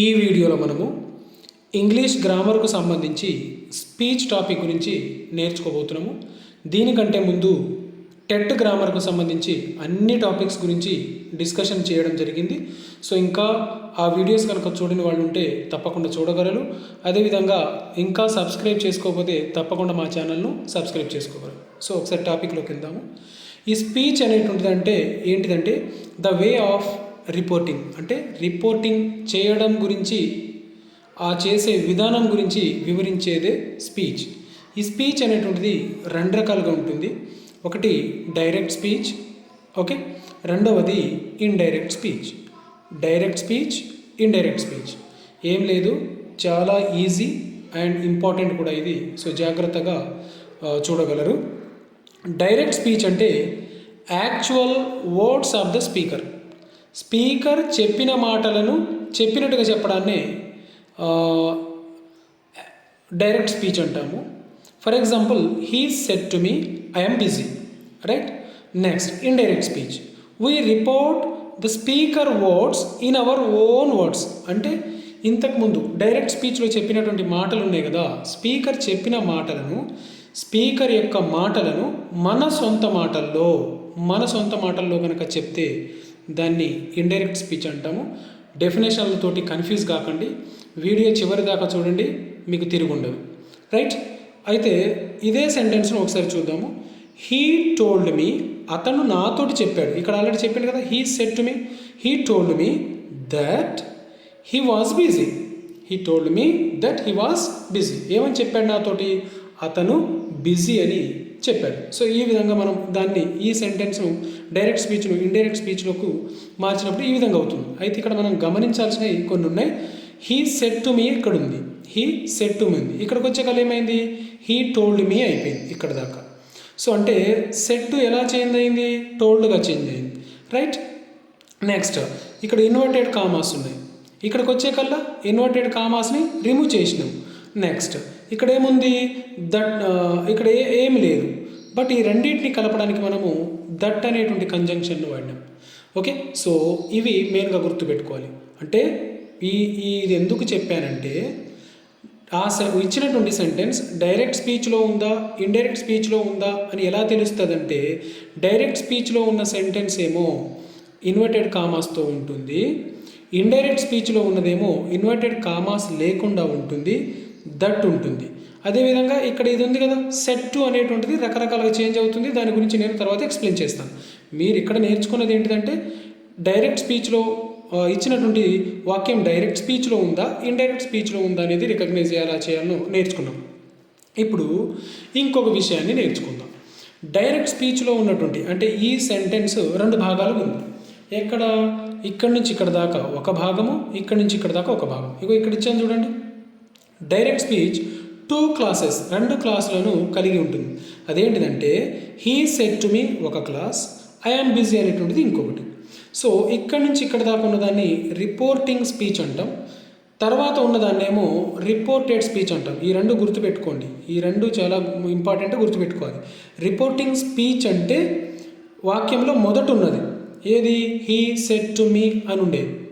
ఈ వీడియోలో మనము ఇంగ్లీష్ గ్రామర్కు సంబంధించి స్పీచ్ టాపిక్ గురించి నేర్చుకోబోతున్నాము. దీనికంటే ముందు టెట్ గ్రామర్కు సంబంధించి అన్ని టాపిక్స్ గురించి డిస్కషన్ చేయడం జరిగింది. సో ఇంకా ఆ వీడియోస్ కనుక చూడని వాళ్ళు ఉంటే తప్పకుండా చూడగలరు. అదేవిధంగా ఇంకా సబ్స్క్రైబ్ చేసుకోకపోతే తప్పకుండా మా ఛానల్ను సబ్స్క్రైబ్ చేసుకోగలరు. సో ఒకసారి టాపిక్లోకి వెళ్దాము. ఈ స్పీచ్ అనేటువంటిదంటే ఏంటిదంటే ద వే ఆఫ్ రిపోర్టింగ్ అంటే రిపోర్టింగ్ చేయడం గురించి ఆ చేసే విధానం గురించి వివరించేదే స్పీచ్ ఈ స్పీచ్ అనేటువంటిది రెండు రకాలుగా ఉంటుంది. ఒకటి డైరెక్ట్ స్పీచ్ ఓకే? రెండవది indirect speech direct speech indirect speech ఏం లేదు చాలా ఈజీ అండ్ ఇంపార్టెంట్ కూడా ఇది. సో జాగ్రత్తగా చూడగలరు. డైరెక్ట్ స్పీచ్ అంటే actual words of the speaker speaker చెప్పిన మాటలను చెప్పినట్టుగా చెప్పడాన్ని డైరెక్ట్ స్పీచ్ అంటాము. For example he said to me I'm busy right next indirect speech we report the speaker words in our own words అంటే ఇంతకుముందు direct స్పీచ్లో చెప్పినటువంటి మాటలు ఉన్నాయి కదా స్పీకర్ చెప్పిన మాటలను స్పీకర్ యొక్క మాటలను మన సొంత మాటల్లో మన సొంత మాటల్లో కనుక చెప్తే దాన్ని ఇండైరెక్ట్ స్పీచ్ అంటాము. డెఫినేషన్లతోటి కన్ఫ్యూజ్ కాకండి. వీడియో చివరి దాకా చూడండి మీకు తిరుగుండదు రైట్ అయితే ఇదే సెంటెన్స్ను ఒకసారి చూద్దాము. హీ టోల్డ్ మీ అతను నాతోటి చెప్పాడు. ఇక్కడ ఆల్రెడీ చెప్పాడు కదా he said to me he told me that he was busy he told me that he was busy ఏమని చెప్పాడు నాతోటి? అతను బిజీ అని. చెప్పాడు. సో ఈ విధంగా మనం దాన్ని ఈ సెంటెన్స్ను డైరెక్ట్ స్పీచ్ను ఇండైరెక్ట్ స్పీచ్లోకి మార్చినప్పుడు ఈ విధంగా అవుతుంది. అయితే ఇక్కడ మనం గమనించాల్సినవి కొన్ని ఉన్నాయి. హీ సెట్ టు మీ ఇక్కడ ఉంది హీ సెట్ టు మీ ఉంది. ఇక్కడికి వచ్చే కల ఏమైంది? హీ టోల్డ్ మీ అయిపోయింది ఇక్కడ దాకా. సో అంటే సెట్ ఎలా చేంజ్ అయింది? టోల్డ్గా చేంజ్ అయింది. రైట్ నెక్స్ట్ ఇక్కడ ఇన్వర్టెడ్ కామాస్ ఉన్నాయి. ఇక్కడికి వచ్చే కల్లా ఇన్వర్టెడ్ కామాస్ని రిమూవ్ చేసినాం. నెక్స్ట్ ఇక్కడ ఏముంది దట్ ఇక్కడ ఏ లేదు. బట్ ఈ రెండింటిని కలపడానికి మనము దట్ అనేటువంటి కంజంక్షన్ను వాడినాం. ఓకే? సో ఇవి మెయిన్గా గుర్తుపెట్టుకోవాలి. అంటే ఈ ఇది ఎందుకు చెప్పానంటే ఆ స ఇచ్చినటువంటి సెంటెన్స్ డైరెక్ట్ స్పీచ్లో ఉందా ఇండైరెక్ట్ స్పీచ్లో ఉందా అని ఎలా తెలుస్తుందంటే డైరెక్ట్ స్పీచ్లో ఉన్న సెంటెన్స్ ఏమో ఇన్వర్టెడ్ కామాస్తో ఉంటుంది. ఇండైరెక్ట్ స్పీచ్లో ఉన్నదేమో ఇన్వర్టెడ్ కామాస్ లేకుండా ఉంటుంది. దట్ ఉంటుంది. అదేవిధంగా ఇక్కడ ఇది ఉంది కదా సెట్ టు అనేటువంటిది రకరకాలుగా చేంజ్ అవుతుంది. దాని గురించి నేను తర్వాత ఎక్స్ప్లెయిన్ చేస్తాను. మీరు ఇక్కడ నేర్చుకున్నది ఏంటిదంటే డైరెక్ట్ స్పీచ్లో ఇచ్చినటువంటి వాక్యం డైరెక్ట్ స్పీచ్లో ఉందా ఇండైరెక్ట్ స్పీచ్లో ఉందా అనేది రికగ్నైజ్ చేయాలా చేయాలో నేర్చుకున్నాం. ఇప్పుడు ఇంకొక విషయాన్ని నేర్చుకుందాం. డైరెక్ట్ స్పీచ్లో ఉన్నటువంటి అంటే ఈ సెంటెన్స్ రెండు భాగాలు ఉంది. ఎక్కడ? ఇక్కడి నుంచి ఇక్కడ దాకా ఒక భాగము ఇక్కడి నుంచి ఇక్కడ దాకా ఒక భాగం. ఇగో ఇక్కడ ఇచ్చాను చూడండి. డైరెక్ట్ స్పీచ్ టూ క్లాసెస్ రెండు క్లాసులను కలిగి ఉంటుంది. అదేంటిదంటే హీ సెట్ టు మీ ఒక క్లాస్ ఐఎమ్ బిజీ అనేటువంటిది ఇంకొకటి. సో ఇక్కడ నుంచి ఇక్కడ దాకా ఉన్నదాన్ని రిపోర్టింగ్ స్పీచ్ అంటాం. తర్వాత ఉన్నదాన్నేమో రిపోర్టెడ్ స్పీచ్ అంటాం. ఈ రెండు గుర్తుపెట్టుకోండి. ఈ రెండు చాలా ఇంపార్టెంట్ గుర్తుపెట్టుకోవాలి. రిపోర్టింగ్ స్పీచ్ అంటే వాక్యంలో మొదట ఉన్నది. ఏది? హీ సెట్ టు మీ అని ఉండేది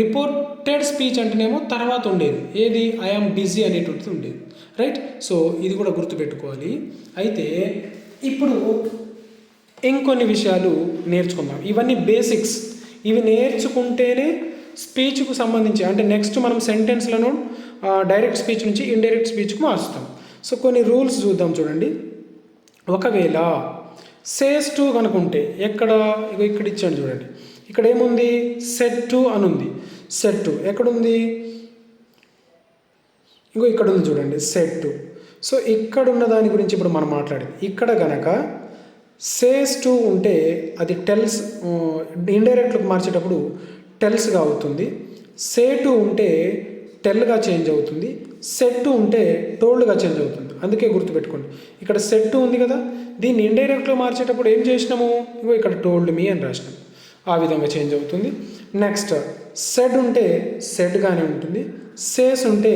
రిపోర్టెడ్ స్పీచ్ అంటేనేమో తర్వాత ఉండేది. ఏది? ఐఆమ్ బిజీ అనేటువంటిది ఉండేది. రైట్ సో ఇది కూడా గుర్తుపెట్టుకోవాలి. అయితే ఇప్పుడు ఇంకొన్ని విషయాలు నేర్చుకుందాం. ఇవన్నీ బేసిక్స్ ఇవి నేర్చుకుంటేనే స్పీచ్కు సంబంధించి అంటే నెక్స్ట్ మనం సెంటెన్స్లను డైరెక్ట్ స్పీచ్ నుంచి ఇండైరెక్ట్ స్పీచ్కు మార్చుతాం సో కొన్ని రూల్స్ చూద్దాం చూడండి. ఒకవేళ సేస్ టు కనుకుంటే ఎక్కడ? ఇక్కడ ఇచ్చాను చూడండి. ఇక్కడ ఏముంది సెట్ టు అని ఉంది సెట్ టు ఎక్కడుంది? ఇంకో ఇక్కడ ఉంది చూడండి సెట్ టు సో ఇక్కడ ఉన్న దాని గురించి ఇప్పుడు మనం మాట్లాడేది. ఇక్కడ గనక సేస్ టు ఉంటే అది టెల్స్ ఇండైరెక్ట్లకు మార్చేటప్పుడు టెల్స్గా అవుతుంది. సే టు ఉంటే టెల్గా చేంజ్ అవుతుంది. సెట్ ఉంటే టోల్డ్గా చేంజ్ అవుతుంది. అందుకే గుర్తుపెట్టుకోండి. ఇక్కడ సెట్ ఉంది కదా. దీన్ని ఇండైరెక్ట్లో మార్చేటప్పుడు ఏం చేసినాము? ఇగో ఇక్కడ టోల్డ్ మీ అని రాసినాం. ఆ విధంగా చేంజ్ అవుతుంది. నెక్స్ట్ సెడ్ ఉంటే సెడ్గానే ఉంటుంది. సేస్ ఉంటే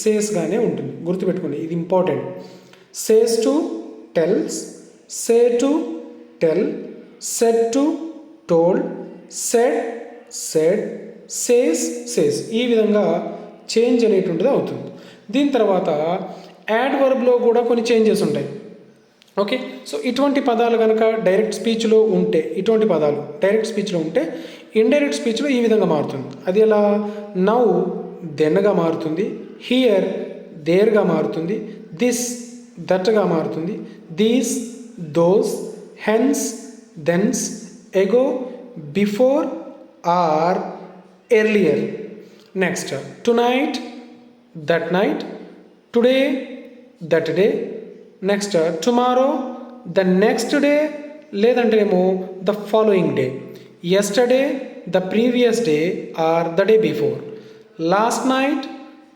సేస్గానే ఉంటుంది. గుర్తుపెట్టుకోండి ఇది important says to tells say to tell said to told said said says says ఈ విధంగా చేంజ్ అనేటువంటిది అవుతుంది. దీని తర్వాత యాడ్ వర్బ్లో కూడా కొన్ని చేంజెస్ ఉంటాయి. ఓకే? సో ఇటువంటి పదాలు కనుక డైరెక్ట్ స్పీచ్లో ఉంటే ఇటువంటి పదాలు డైరెక్ట్ స్పీచ్లో ఉంటే ఇండైరెక్ట్ స్పీచ్లో ఈ విధంగా మారుతుంది. అది ఎలా? నౌ దెన్గా మారుతుంది హియర్ దేర్గా మారుతుంది దిస్ దట్గా మారుతుంది these those hence thence ago before or earlier. Next tonight that night today that day next tomorrow the next day లేదంటే ఏమో the following day yesterday the previous day or the day before last night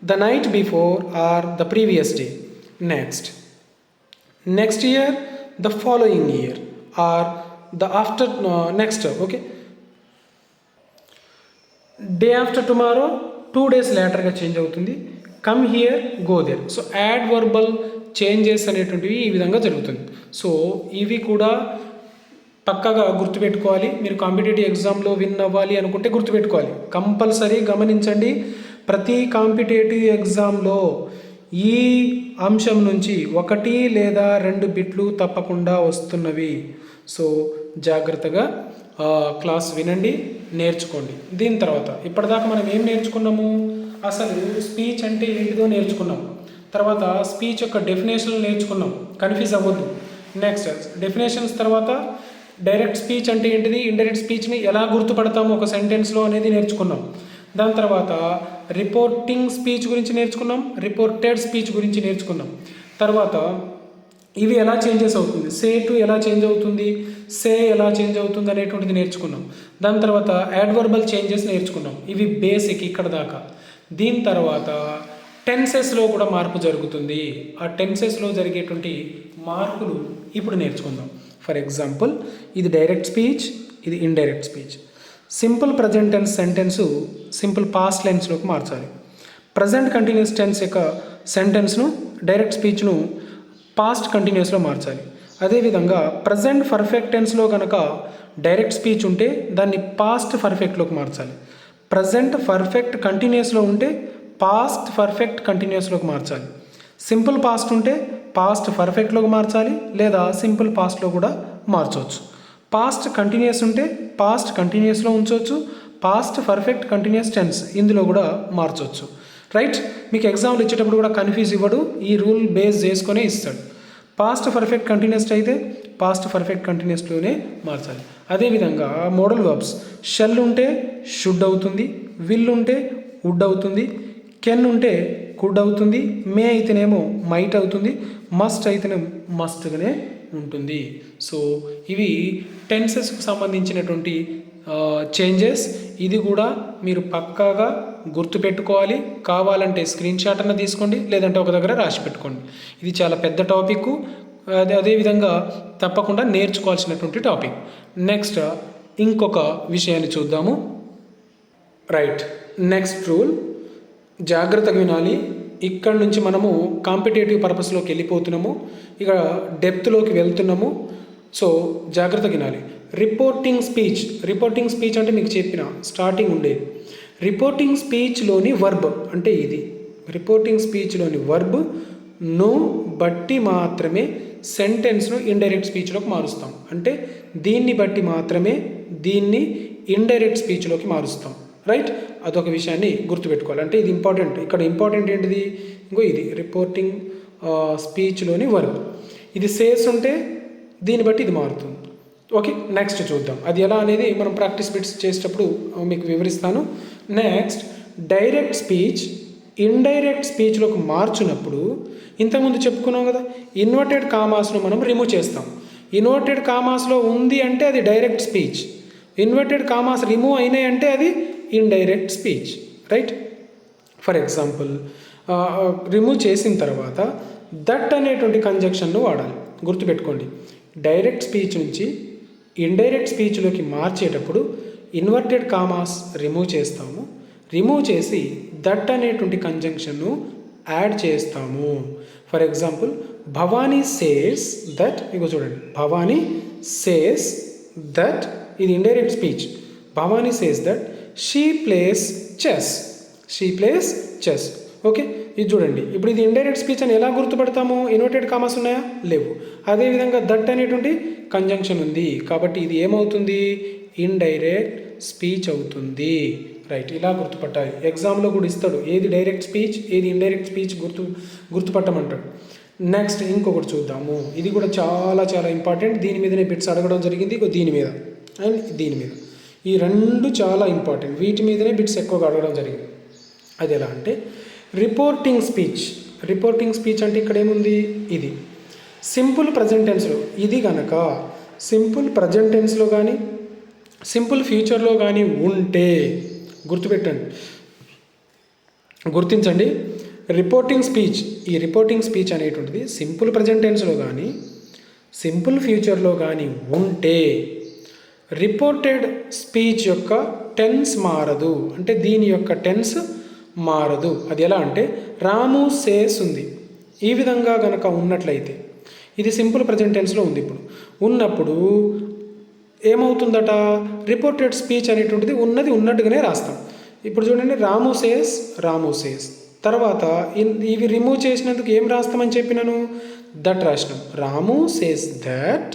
the night before or the previous day next next year the following year or the after next okay day after tomorrow two days లేటర్గా change అవుతుంది. Come here go there so adverbial changes అనేటువంటివి ఈ విధంగా జరుగుతుంది. So ఇవి కూడా పక్కగా గుర్తుపెట్టుకోవాలి. మీరు కాంపిటేటివ్ ఎగ్జామ్లో విన్ అవ్వాలి అనుకుంటే గుర్తుపెట్టుకోవాలి. కంపల్సరీ గమనించండి ప్రతి కాంపిటేటివ్ ఎగ్జామ్లో ఈ అంశం నుంచి ఒకటి లేదా రెండు బిట్లు తప్పకుండా వస్తున్నవి. సో జాగ్రత్తగా క్లాస్ వినండి నేర్చుకోండి. దీని తర్వాత ఇప్పటిదాకా మనం ఏం నేర్చుకున్నాము? అసలు స్పీచ్ అంటే ఏంటిదో నేర్చుకున్నాం. తర్వాత స్పీచ్ యొక్క డెఫినేషన్లు నేర్చుకున్నాం. కన్ఫ్యూజ్ అవ్వద్దు. నెక్స్ట్ డెఫినేషన్స్ తర్వాత డైరెక్ట్ స్పీచ్ అంటే ఏంటిది? ఇండైరెక్ట్ స్పీచ్ని ఎలా గుర్తుపడతాము ఒక సెంటెన్స్లో అనేది నేర్చుకున్నాం. దాని తర్వాత రిపోర్టింగ్ స్పీచ్ గురించి నేర్చుకున్నాం. రిపోర్టెడ్ స్పీచ్ గురించి నేర్చుకున్నాం. తర్వాత ఇవి ఎలా చేంజెస్ అవుతుంది? సే టు ఎలా చేంజ్ అవుతుంది? సే ఎలా చేంజ్ అవుతుంది అనేటువంటిది నేర్చుకున్నాం. దాని తర్వాత యాడ్వర్బల్ చేంజెస్ నేర్చుకున్నాం. ఇవి బేసిక్ ఇక్కడ దాకా దీని తర్వాత టెన్సెస్లో కూడా మార్పు జరుగుతుంది. ఆ టెన్సెస్లో జరిగేటువంటి మార్పులు ఇప్పుడు నేర్చుకుందాం. ఫర్ ఎగ్జాంపుల్ ఇది డైరెక్ట్ స్పీచ్ ఇది indirect speech simple present tense sentence simple past లెన్స్లోకి మార్చాలి. ప్రజెంట్ కంటిన్యూస్ టెన్స్ యొక్క సెంటెన్స్ను డైరెక్ట్ స్పీచ్ను పాస్ట్ కంటిన్యూస్లో మార్చాలి. అదేవిధంగా ప్రజెంట్ పర్ఫెక్ట్ టెన్స్లో కనుక డైరెక్ట్ స్పీచ్ ఉంటే దాన్ని పాస్ట్ పర్ఫెక్ట్లోకి మార్చాలి. ప్రజెంట్ పర్ఫెక్ట్ కంటిన్యూస్లో ఉంటే పాస్ట్ పర్ఫెక్ట్ కంటిన్యూస్లోకి మార్చాలి. సింపుల్ పాస్ట్ ఉంటే పాస్ట్ పర్ఫెక్ట్లోకి మార్చాలి లేదా సింపుల్ పాస్ట్లో కూడా మార్చవచ్చు. పాస్ట్ కంటిన్యూస్ ఉంటే పాస్ట్ కంటిన్యూస్లో ఉంచవచ్చు. పాస్ట్ పర్ఫెక్ట్ కంటిన్యూస్ టెన్స్ ఇందులో కూడా మార్చవచ్చు. రైట్ మీకు ఎగ్జామ్లు ఇచ్చేటప్పుడు కూడా కన్ఫ్యూజ్ ఇవ్వడు. ఈ రూల్ బేస్ చేసుకొనే ఇస్తాడు. పాస్ట్ పర్ఫెక్ట్ కంటిన్యూస్ అయితే పాస్ట్ పర్ఫెక్ట్ కంటిన్యూస్లోనే మార్చాలి. అదేవిధంగా మోడల్ వర్బ్స్ షెల్ ఉంటే షుడ్ అవుతుంది విల్ ఉంటే వుడ్ అవుతుంది కెన్ ఉంటే కుడ్ అవుతుంది మే అయితేనేమో మైట్ అవుతుంది మస్ట్ అయితేనే మస్ట్గానే ఉంటుంది. సో ఇవి టెన్సెస్కి సంబంధించినటువంటి చేంజెస్ ఇది కూడా మీరు పక్కాగా గుర్తుపెట్టుకోవాలి. కావాలంటే స్క్రీన్ షాట్ అన్న తీసుకోండి లేదంటే ఒక దగ్గర రాసి పెట్టుకోండి. ఇది చాలా పెద్ద టాపిక్ అదే అదేవిధంగా తప్పకుండా నేర్చుకోవాల్సినటువంటి టాపిక్ నెక్స్ట్ ఇంకొక విషయాన్ని చూద్దాము. రైట్ నెక్స్ట్ రూల్ జాగ్రత్తగా వినాలి. ఇక్కడ నుంచి మనము కాంపిటేటివ్ పర్పస్లోకి వెళ్ళిపోతున్నాము. ఇక డెప్త్లోకి వెళ్తున్నాము. సో జాగ్రత్తగా వినాలి. రిపోర్టింగ్ స్పీచ్ రిపోర్టింగ్ స్పీచ్ అంటే మీకు చెప్పిన స్టార్టింగ్ ఉండేది రిపోర్టింగ్ స్పీచ్లోని వర్బ్ అంటే ఇది. రిపోర్టింగ్ స్పీచ్లోని వర్బ్ను బట్టి మాత్రమే సెంటెన్స్ను ఇండైరెక్ట్ స్పీచ్లోకి మారుస్తాం. అంటే దీన్ని బట్టి మాత్రమే దీన్ని ఇండైరెక్ట్ స్పీచ్లోకి మారుస్తాం. రైట్ అదొక విషయాన్ని గుర్తుపెట్టుకోవాలి. అంటే ఇది ఇంపార్టెంట్ ఇక్కడ ఇంపార్టెంట్ ఏంటిది? ఇంకో ఇది. రిపోర్టింగ్ స్పీచ్లోని వర్బ్ ఇది సేస్ ఉంటే దీన్ని బట్టి ఇది మారుతుంది. ఓకే నెక్స్ట్ చూద్దాం. అది ఎలా అనేది మనం ప్రాక్టీస్ బిట్స్ చేసేటప్పుడు మీకు వివరిస్తాను. నెక్స్ట్ డైరెక్ట్ స్పీచ్ ఇండైరెక్ట్ స్పీచ్లోకి మార్చినప్పుడు ఇంతకుముందు చెప్పుకున్నాం కదా ఇన్వర్టెడ్ కామాస్ను మనం రిమూవ్ చేస్తాం. ఇన్వర్టెడ్ కామాస్లో ఉంది అంటే అది direct speech inverted commas remove అయినాయి అంటే అది indirect speech right for example remove చేసిన తర్వాత దట్ అనేటువంటి కంజక్షన్ను వాడాలి. గుర్తుపెట్టుకోండి. డైరెక్ట్ స్పీచ్ నుంచి ఇండైరెక్ట్ స్పీచ్లోకి మార్చేటప్పుడు ఇన్వర్టెడ్ కామాస్ రిమూవ్ చేస్తాము. రిమూవ్ చేసి దట్ అనేటువంటి కంజంక్షన్ను యాడ్ చేస్తాము. For example Bhavani says that ఇగో చూడండి భవానీ సేస్ దట్ ఇది indirect speech. Bhavani says that she plays chess she plays chess. Okay? ఇది చూడండి. ఇప్పుడు ఇది ఇండైరెక్ట్ స్పీచ్ అని ఎలా గుర్తుపడతాము? ఇన్వర్టెడ్ కామర్స్ ఉన్నాయా? లేవు. అదేవిధంగా దట్ అనేటువంటి కంజంక్షన్ ఉంది. కాబట్టి ఇది ఏమవుతుంది? ఇండైరెక్ట్ స్పీచ్ అవుతుంది. రైట్ ఇలా గుర్తుపట్టాలి. ఎగ్జామ్లో కూడా ఇస్తాడు. ఏది డైరెక్ట్ స్పీచ్ ఏది ఇండైరెక్ట్ స్పీచ్ గుర్తు గుర్తుపట్టమంటాడు. నెక్స్ట్ ఇంకొకటి చూద్దాము. ఇది కూడా చాలా చాలా ఇంపార్టెంట్ దీని మీదనే బిట్స్ అడగడం జరిగింది. దీని మీద. అండ్ దీని మీద. ఈ రెండు చాలా ఇంపార్టెంట్ వీటి మీదనే బిట్స్ ఎక్కువగా అడగడం జరిగింది. అది ఎలా అంటే రిపోర్టింగ్ స్పీచ్. రిపోర్టింగ్ స్పీచ్ అంటే ఇక్కడ ఏముంది? ఇది. సింపుల్ ప్రజెంట్ టెన్స్లో ఇది కనుక సింపుల్ ప్రజెంట్ టెన్స్లో కానీ సింపుల్ ఫ్యూచర్లో కానీ ఉంటే గుర్తుపెట్టండి. గుర్తించండి. రిపోర్టింగ్ స్పీచ్ ఈ రిపోర్టింగ్ స్పీచ్ అనేటువంటిది సింపుల్ ప్రజెంట్ టెన్స్లో కానీ సింపుల్ ఫ్యూచర్లో కానీ ఉంటే రిపోర్టెడ్ స్పీచ్ యొక్క టెన్స్ మారదు. అంటే దీని యొక్క టెన్స్ మారదు. అది ఎలా అంటే రాము సేస్ ఉంది. ఈ విధంగా గనక ఉన్నట్లయితే ఇది సింపుల్ ప్రజెంట్ టెన్స్లో ఉంది ఇప్పుడు. ఉన్నప్పుడు ఏమవుతుందట? రిపోర్టెడ్ స్పీచ్ అనేటువంటిది ఉన్నది ఉన్నట్టుగానే రాస్తాం. ఇప్పుడు చూడండి రాము సేస్ రాము సేస్. తర్వాత ఇన్- ఇవి రిమూవ్ చేసినందుకు ఏం రాస్తామని చెప్పినాను? దట్ రాసినాం. రాము సేస్ దట్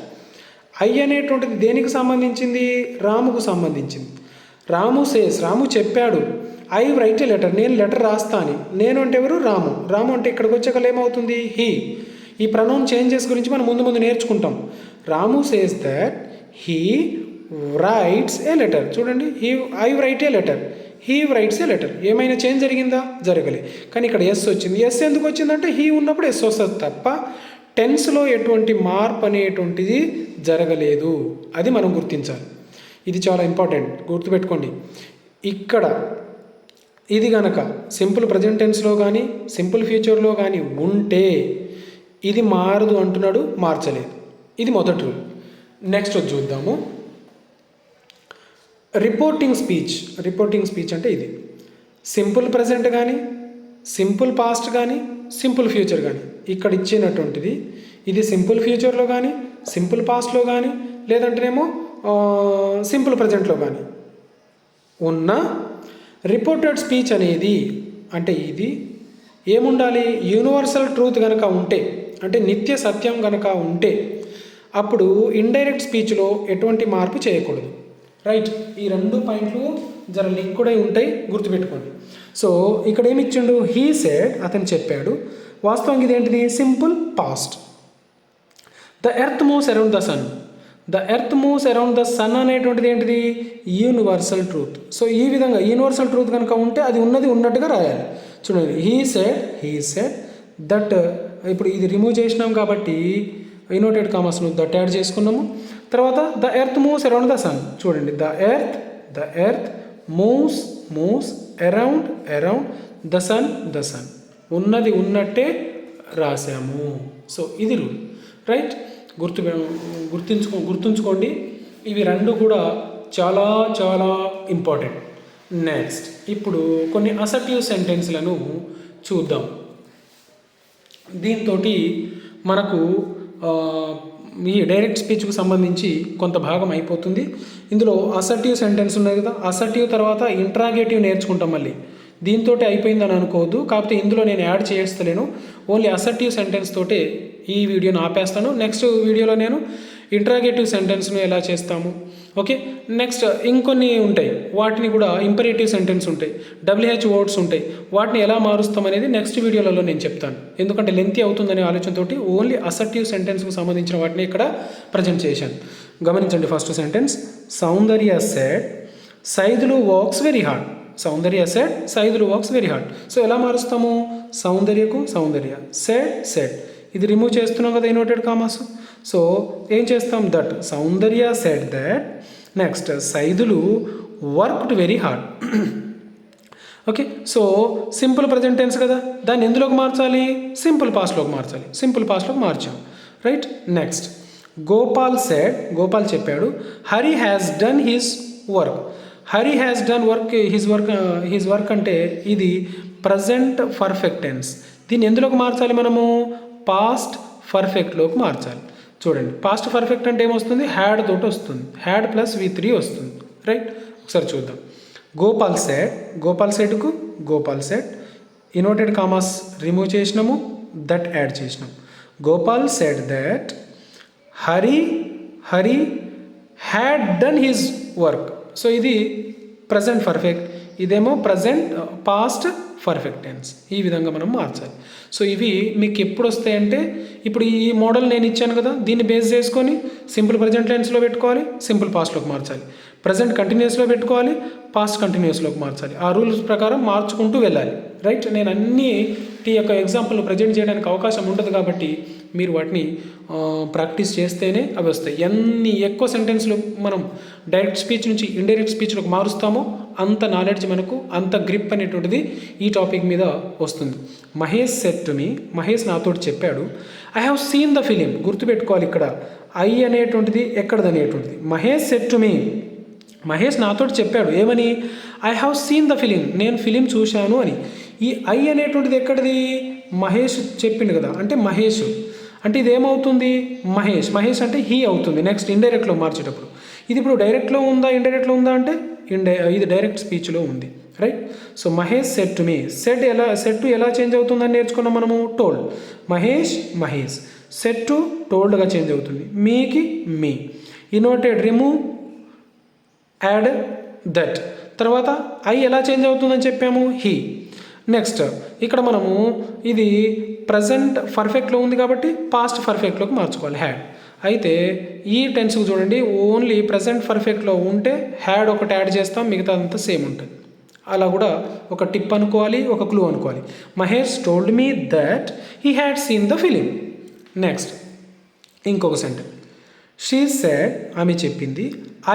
ఐ అనేటువంటిది దేనికి సంబంధించింది? రాముకు సంబంధించింది. రాము సేస్ రాము చెప్పాడు. ఐ రైట్ ఏ లెటర్ నేను లెటర్ రాస్తా అని. నేను అంటే ఎవరు? రాము. రాము అంటే ఇక్కడికి వచ్చాక ఏమవుతుంది? హీ. ఈ ప్రనౌన్ చేంజెస్ గురించి మనం ముందు ముందు నేర్చుకుంటాం. Ramu says that he writes a letter చూడండి. He I write a letter he writes a letter ఏమైనా చేంజ్ జరిగిందా? జరగలే. కానీ ఇక్కడ ఎస్ వచ్చింది. ఎస్ ఎందుకు వచ్చిందంటే హీ ఉన్నప్పుడు ఎస్ వస్తుంది తప్ప టెన్స్లో ఎటువంటి మార్పు అనేటువంటిది జరగలేదు. అది మనం గుర్తించాలి. ఇది చాలా ఇంపార్టెంట్ గుర్తుపెట్టుకోండి. ఇక్కడ ఇది గనక సింపుల్ ప్రజెంట్ టెన్స్లో కానీ సింపుల్ ఫ్యూచర్లో కానీ ఉంటే ఇది మారదు అంటున్నాడు మార్చలేదు. ఇది మొదటి రూల్ నెక్స్ట్ వచ్చి చూద్దాము. రిపోర్టింగ్ స్పీచ్ రిపోర్టింగ్ స్పీచ్ అంటే ఇది. సింపుల్ ప్రజెంట్ కానీ సింపుల్ పాస్ట్ కానీ సింపుల్ ఫ్యూచర్ కానీ ఇక్కడ ఇచ్చినటువంటిది ఇది సింపుల్ ఫ్యూచర్లో కానీ సింపుల్ పాస్ట్లో కానీ లేదంటేనేమో సింపుల్ ప్రజెంట్లో కానీ ఉన్న రిపోర్టెడ్ స్పీచ్ అనేది అంటే ఇది ఏముండాలి? యూనివర్సల్ ట్రూత్ కనుక ఉంటే అంటే నిత్య సత్యం కనుక ఉంటే అప్పుడు ఇండైరెక్ట్ స్పీచ్లో ఎటువంటి మార్పు చేయకూడదు. రైట్ ఈ రెండు పాయింట్లు జర లింకుడై ఉంటాయి గుర్తుపెట్టుకోండి. సో ఇక్కడ ఏమి ఇచ్చిండు హీ సెడ్ అతను చెప్పాడు వాస్తవంగా ఇదేంటిది? Simple past the earth moves around the sun the earth moves around the sun అనేటువంటిది ఏంటిది? యూనివర్సల్ ట్రూత్ సో ఈ విధంగా యూనివర్సల్ ట్రూత్ కనుక ఉంటే అది ఉన్నది ఉన్నట్టుగా రాయాలి. చూడండి he said he said that ఇప్పుడు ఇది రిమూవ్ చేసినాం కాబట్టి ఇనోటెడ్ కామర్స్ను దట్ యాడ్ చేసుకున్నాము. తర్వాత the earth moves around the sun చూడండి the earth the earth moves moves around around the sun the sun ఉన్నది ఉన్నట్టే రాసాము సో ఇది రూల్ రైట్ గుర్తు గుర్తించుకో గుర్తుంచుకోండి. ఇవి రెండు కూడా చాలా చాలా ఇంపార్టెంట్ నెక్స్ట్ ఇప్పుడు కొన్ని అసర్టివ్ సెంటెన్స్లను చూద్దాం. దీంతో మనకు ఈ డైరెక్ట్ స్పీచ్కు సంబంధించి కొంత భాగం అయిపోతుంది. ఇందులో అసర్టివ్ సెంటెన్స్ ఉన్నాయి కదా అసర్టివ్ తర్వాత ఇంట్రాగేటివ్ నేర్చుకుంటాం మళ్ళీ. దీంతో అయిపోయిందని అనుకోవద్దు. కాకపోతే ఇందులో నేను యాడ్ చేస్తలేను. ఓన్లీ అసర్టివ్ సెంటెన్స్ తోటే ఈ వీడియోను ఆపేస్తాను. నెక్స్ట్ వీడియోలో నేను ఇంట్రాగేటివ్ సెంటెన్స్ను ఎలా చేస్తాము? ఓకే నెక్స్ట్ ఇంకొన్ని ఉంటాయి. వాటిని కూడా ఇంపరేటివ్ సెంటెన్స్ ఉంటాయి. డబ్ల్యూహెచ్ వర్డ్స్ ఉంటాయి. వాటిని ఎలా మారుస్తాం అనేది నెక్స్ట్ వీడియోలలో నేను చెప్తాను. ఎందుకంటే లెంతీ అవుతుందనే ఆలోచనతోటి ఓన్లీ అసర్టివ్ సెంటెన్స్కు సంబంధించిన వాటిని ఇక్కడ ప్రజెంట్ చేశాను. గమనించండి first sentence Soundarya said Saidulu works very hard Soundarya said Saidulu works very hard so ఎలా మారుస్తాము? సౌందర్యకు సౌందర్య. సెడ్ సెడ్ ఇది రిమూవ్ చేస్తున్నాం కదా ఇన్వర్టెడ్ కామాస్ సో ఏం చేస్తాం? That Soundarya said that next Saidulu worked very hard okay so simple present tense కదా. దాన్ని ఎందులోకి మార్చాలి? సింపుల్ పాస్ట్లోకి మార్చాలి. సింపుల్ పాస్ట్లోకి మార్చాం. Right next Gopal said Gopal చెప్పాడు Hari has done his work Hari has done work his work his work అంటే ఇది ప్రజెంట్ పర్ఫెక్ట్ టెన్స్ దీన్ని ఎందులోకి మార్చాలి మనము? పాస్ట్ పర్ఫెక్ట్లోకి మార్చాలి. చూడండి పాస్ట్ పర్ఫెక్ట్ అంటే ఏమొస్తుంది? హ్యాడ్ తోటి వస్తుంది. హ్యాడ్ ప్లస్ వి త్రీ వస్తుంది. రైట్ ఒకసారి చూద్దాం. గోపాల్ సెట్ గోపాల్ సెట్కు Gopal said inverted commas remove చేసినాము దట్ యాడ్ చేసినాం Gopal said that Hari Hari had done his work so ఇది ప్రజెంట్ పర్ఫెక్ట్ ఇదేమో present past uh, perfect tense. ఈ విధంగా మనం మార్చాలి. సో ఇవి మీకు ఎప్పుడు వస్తాయంటే ఇప్పుడు ఈ మోడల్ నేను ఇచ్చాను కదా దీన్ని బేస్ చేసుకొని సింపుల్ ప్రజెంట్ టెన్స్లో పెట్టుకోవాలి సింపుల్ పాస్ట్లోకి మార్చాలి. ప్రజెంట్ కంటిన్యూస్లో పెట్టుకోవాలి పాస్ట్ కంటిన్యూస్లోకి మార్చాలి. ఆ రూల్స్ ప్రకారం మార్చుకుంటూ వెళ్ళాలి. రైట్ నేను అన్ని టీ యొక్క ఎగ్జాంపుల్ ప్రజెంట్ చేయడానికి అవకాశం ఉండదు కాబట్టి మీరు వాటిని ప్రాక్టీస్ చేస్తేనే అవి వస్తాయి. ఎన్ని ఎక్కువ సెంటెన్స్లు మనం డైరెక్ట్ స్పీచ్ నుంచి ఇండైరెక్ట్ స్పీచ్లోకి మారుస్తామో అంత నాలెడ్జ్ మనకు అంత గ్రిప్ అనేటువంటిది ఈ టాపిక్ మీద వస్తుంది. Mahesh said to me Mahesh నాతోటి చెప్పాడు I have seen the film గుర్తుపెట్టుకోవాలి ఇక్కడ. ఐ అనేటువంటిది ఎక్కడది అనేటువంటిది Mahesh said to me Mahesh నాతోటి చెప్పాడు ఏమని? I have seen the film నేను ఫిలిం చూశాను అని. ఈ ఐ అనేటువంటిది ఎక్కడిది? మహేష్ చెప్పిండు కదా. అంటే మహేష్. అంటే ఇది ఏమవుతుంది మహేష్. మహేష్ అంటే హీ అవుతుంది. నెక్స్ట్ ఇండైరెక్ట్లో మార్చేటప్పుడు. ఇది ఇప్పుడు డైరెక్ట్లో ఉందా ఇండైరెక్ట్లో ఉందా అంటే ఇండై ఇది డైరెక్ట్ స్పీచ్లో ఉంది. Right so Mahesh said to me said ఎలా సెట్ టు ఎలా చేంజ్ అవుతుందని నేర్చుకున్నాం మనము? Told Mahesh Mahesh. Said to టోల్డ్గా change అవుతుంది. మీకి me. Inverted remove add that తర్వాత ఐ ఎలా చేంజ్ అవుతుందని చెప్పాము? హీ నెక్స్ట్ ఇక్కడ మనము ఇది ప్రజెంట్ పర్ఫెక్ట్లో ఉంది కాబట్టి పాస్ట్ పర్ఫెక్ట్లోకి మార్చుకోవాలి. హ్యాడ్ అయితే ఈ టెన్స్కి చూడండి ఓన్లీ ప్రజెంట్ పర్ఫెక్ట్లో ఉంటే హ్యాడ్ ఒకటి యాడ్ చేస్తాం మిగతా అంతా సేమ్ ఉంటుంది. అలా కూడా ఒక టిప్ అనుకోవాలి ఒక క్లూ అనుకోవాలి. Mahesh told me that he had seen the film next ఇంకొక సెంటెన్స్ షీ సెడ్ ఆమె చెప్పింది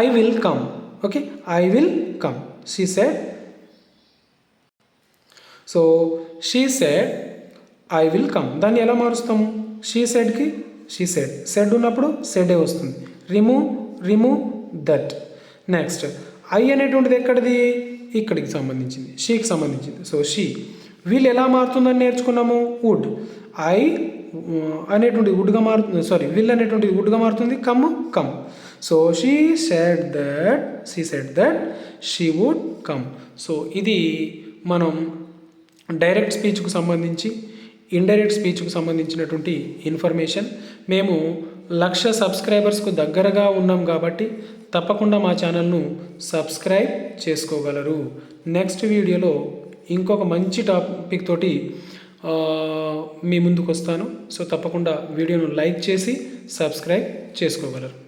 I will come okay I will come she said so she said I will come దాన్ని ఎలా మారుస్తాము? షీ సెడ్కి షీ సెడ్ సెడ్ ఉన్నప్పుడు సెడే వస్తుంది? Remove remove that next I అనేటువంటిది ఎక్కడిది? ఇక్కడికి సంబంధించింది. షీకి సంబంధించింది. సో షీ వీళ్ళు ఎలా మారుతుందని నేర్చుకున్నాము? వుడ్ ఐ uh, అనేటువంటి వుడ్గా మారుతుంది. సారీ విల్ అనేటువంటి వుడ్గా మారుతుంది. Come come so she said that she said that she would come so ఇది మనం డైరెక్ట్ స్పీచ్కు సంబంధించి ఇండైరెక్ట్ స్పీచ్కు సంబంధించినటువంటి ఇన్ఫర్మేషన్. మేము లక్ష సబ్స్క్రైబర్స్కు దగ్గరగా ఉన్నాం కాబట్టి తప్పకుండా మా ఛానల్ను సబ్స్క్రైబ్ చేసుకోగలరు. నెక్స్ట్ వీడియోలో ఇంకొక మంచి టాపిక్ తోటి మీ ముందుకు వస్తాను సో తప్పకుండా వీడియోను లైక్ చేసి సబ్స్క్రైబ్ చేసుకోగలరు.